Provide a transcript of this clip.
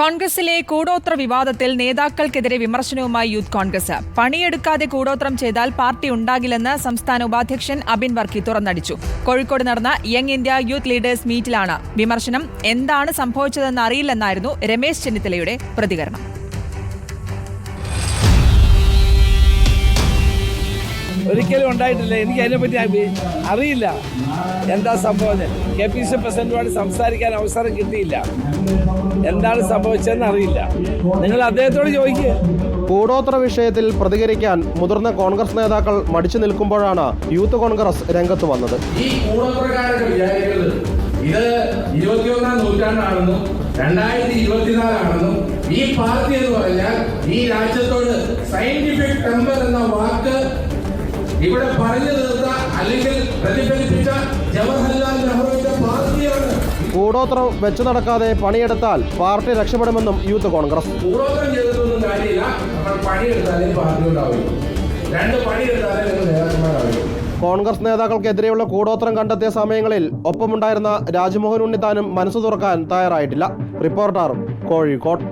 കോൺഗ്രസിലെ കൂടോത്ര വിവാദത്തിൽ നേതാക്കൾക്കെതിരെ വിമർശനവുമായി യൂത്ത് കോൺഗ്രസ്. പണിയെടുക്കാതെ കൂടോത്രം ചെയ്താൽ പാർട്ടി ഉണ്ടാകില്ലെന്ന് സംസ്ഥാന ഉപാധ്യക്ഷൻ അബിൻ വർക്കി തുറന്നടിച്ചു. കോഴിക്കോട് നടന്ന യങ് ഇന്ത്യ യൂത്ത് ലീഡേഴ്സ് മീറ്റിലാണ് വിമർശനം. എന്താണ് സംഭവിച്ചതെന്ന് അറിയില്ലെന്നായിരുന്നു രമേശ് ചെന്നിത്തലയുടെ പ്രതികരണം. ഒരിക്കലും ഉണ്ടായിട്ടില്ല. എനിക്ക് അതിനെപ്പറ്റി അറിയില്ല. എന്താ സംഭവം കെ പി സി പ്രസിഡന്റുമായിട്ട് സംസാരിക്കാൻ അവസരം കിട്ടിയില്ല. എന്താണ് സംഭവിച്ചതെന്ന് അറിയില്ല. നിങ്ങൾ അദ്ദേഹത്തോട് ചോദിക്കുക കൂടോത്ര വിഷയത്തിൽ പ്രതികരിക്കാൻ മുതിർന്ന കോൺഗ്രസ് നേതാക്കൾ മടിച്ചു നിൽക്കുമ്പോഴാണ് യൂത്ത് കോൺഗ്രസ് രംഗത്ത് വന്നത്. ഈ കൂടോത്രക്കാരൊക്കെ വിചാരിക്കുന്നത് ഇത് ഇരുപത്തിയൊന്നാം നൂറ്റാണ്ടാണെന്നും രണ്ടായിരത്തി ഇരുപത്തിനാലാണെന്നും ഈ പാർട്ടി എന്ന് പറഞ്ഞാൽ ഈ രാജ്യത്തോട് സയന്റിഫിക് ടെമ്പർ എന്ന വാക്ക് ഇവിടെ പറഞ്ഞു തീർത്ത അല്ലെങ്കിൽ പ്രതിഫലിപ്പിച്ച ജവഹർലാൽ നെഹ്റുവിന്റെ പാർട്ടിയാണ്. കൂടോത്രം വെച്ചു നടക്കാതെ പണിയെടുത്താൽ പാർട്ടി രക്ഷപ്പെടുമെന്നും യൂത്ത് കോൺഗ്രസ്. കൂടോത്രം ചെയ്തിട്ടൊന്നും കാര്യമില്ല. നമ്മൾ പണിയെടുത്താലേ പാർട്ടി ഉണ്ടാവുള്ളൂ. രണ്ട് പണിയെടുത്താലേ നിങ്ങൾ നേതാക്കന്മാരാവുള്ളൂ കോൺഗ്രസ് നേതാക്കൾക്കെതിരെയുള്ള കൂടോത്രം കണ്ടെത്തിയ സമയങ്ങളിൽ ഒപ്പമുണ്ടായിരുന്ന രാജ്മോഹൻ ഉണ്ണിത്താനും മനസ്സ് തുറക്കാൻ തയ്യാറായിട്ടില്ല. റിപ്പോർട്ടർ കോഴിക്കോട്.